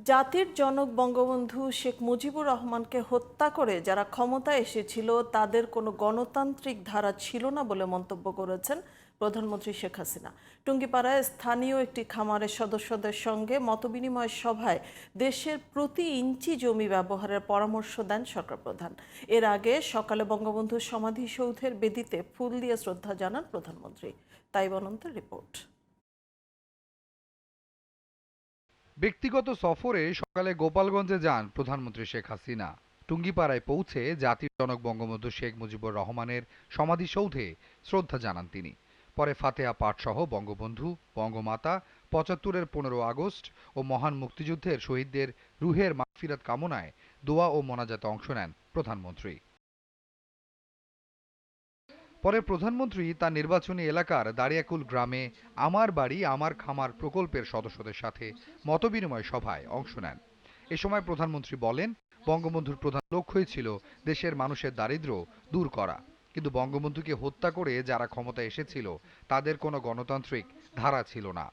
জাতির জনক বঙ্গবন্ধু শেখ মুজিবুর রহমানকে হত্যা করে যারা ক্ষমতায় এসেছিল, তাদের কোনো গণতান্ত্রিক ধারা ছিল না বলে মন্তব্য করেছেন প্রধানমন্ত্রী শেখ হাসিনা। টুঙ্গিপাড়ায় স্থানীয় একটি খামারের সদস্যদের সঙ্গে মতবিনিময় সভায় দেশের প্রতি ইঞ্চি জমি ব্যবহারের পরামর্শ দেন সরকার প্রধান এর আগে সকালে বঙ্গবন্ধুর সমাধিসৌধের বেদিতে ফুল দিয়ে শ্রদ্ধা জানান প্রধানমন্ত্রী। তাই বনন্তের রিপোর্ট। ব্যক্তিগত সফরে সকালে গোপালগঞ্জে যান প্রধানমন্ত্রী শেখ হাসিনা। টুঙ্গিপাড়ায় পৌঁছে জাতির জনক বঙ্গবন্ধু শেখ মুজিবুর রহমানের সমাধিসৌধে শ্রদ্ধা জানান তিনি। পরে ফাতেহা পাঠসহ বঙ্গবন্ধু, বঙ্গমাতা, পঁচাত্তরের পনেরো আগস্ট ও মহান মুক্তিযুদ্ধের শহীদদের রুহের মাগফিরাত কামনায় দোয়া ও মোনাজাতে অংশ নেন প্রধানমন্ত্রী। পরে প্রধানমন্ত্রী তার নির্বাচনী এলাকার দাড়িয়াকুল গ্রামে আমার বাড়ি, আমার খামার প্রকল্পের সদস্যদের সাথে মতবিনিময় সভায় অংশ নেন। এ সময় প্রধানমন্ত্রী বলেন, বঙ্গবন্ধুর প্রধান লক্ষ্যই ছিল দেশের মানুষের দারিদ্র্য দূর করা। কিন্তু বঙ্গবন্ধুকে হত্যা করে যারা ক্ষমতায় এসেছিল, তাদের কোনো গণতান্ত্রিক ধারা ছিল না।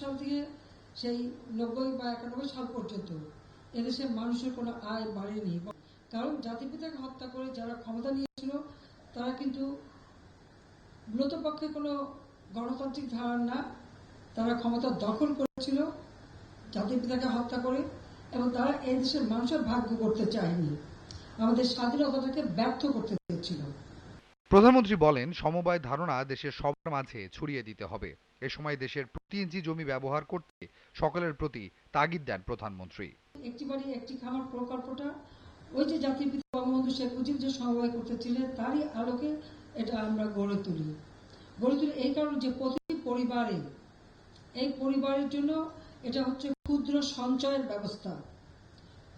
সাল থেকে সেই নব্বই বা একানব্বই সাল পর্যন্ত এদেশে মানুষের কোনো আয় বাড়েনি। কারণ জাতিপিতাকে হত্যা করে যারা ক্ষমতা নিয়েছিল তারা কিন্তু মূলত পক্ষে কোনো গণতান্ত্রিক ধারণ না তারা ক্ষমতা দখল করেছিল জাতিপিতাকে হত্যা করে এবং তারা এই দেশের মানুষের ভাগ্য করতে চায়নি। আমাদের স্বাধীনতাটাকে ব্যর্থ করতে চেয়েছিল। প্রধানমন্ত্রী বলেন সমবায় ধারণা দেশের সবার মাঝে ছড়িয়ে দিতে হবে। এ সময় দেশের প্রতি ইঞ্চি জমি ব্যবহার করতে সকলের প্রতি তাগিদ দেন প্রধানমন্ত্রী। একটি বাড়ি একটি খামার প্রকল্পটা ওই যে পিতা বঙ্গবন্ধু শেখ মুজিব যে সমবায় করতেছিলেন, তারই আলোকে এটা আমরা গড়ে তুলি। গড়ে তুলি এই কারণে যে প্রতিটি পরিবারে, এই পরিবারের জন্য এটা হচ্ছে ক্ষুদ্র সঞ্চয়ের ব্যবস্থা।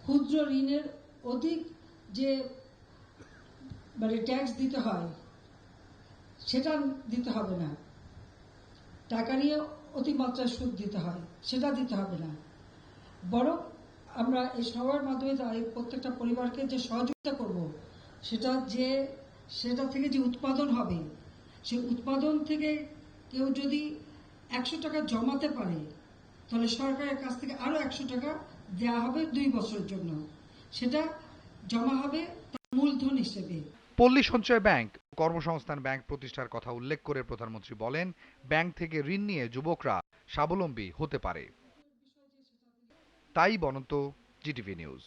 ক্ষুদ্র ঋণের অধিক যে মানে ট্যাক্স দিতে হয়, সেটা দিতে হবে না। টাকা নিয়ে অতিমাত্রায় সুদ দিতে হয়, সেটা দিতে হবে না। বরং আমরা এই সবার মাধ্যমে প্রত্যেকটা পরিবারকে যে সহযোগিতা করব, সেটা যে, সেটা থেকে যে উৎপাদন হবে সেই উৎপাদন থেকে কেউ যদি একশো টাকা জমাতে পারে, তাহলে সরকারের কাছ থেকে আরও একশো টাকা দেওয়া হবে দুই বছরের জন্য। সেটা জমা হবে মূলধন হিসেবে। পল্লী সঞ্চয় ব্যাংক, কর্মসংস্থান ব্যাংক প্রতিষ্ঠার কথা উল্লেখ করে প্রধানমন্ত্রী বলেন, ব্যাংক থেকে ঋণ নিয়ে যুবকরা স্বাবলম্বী হতে পারে। তাই বনন্ত জিটিভি নিউজ।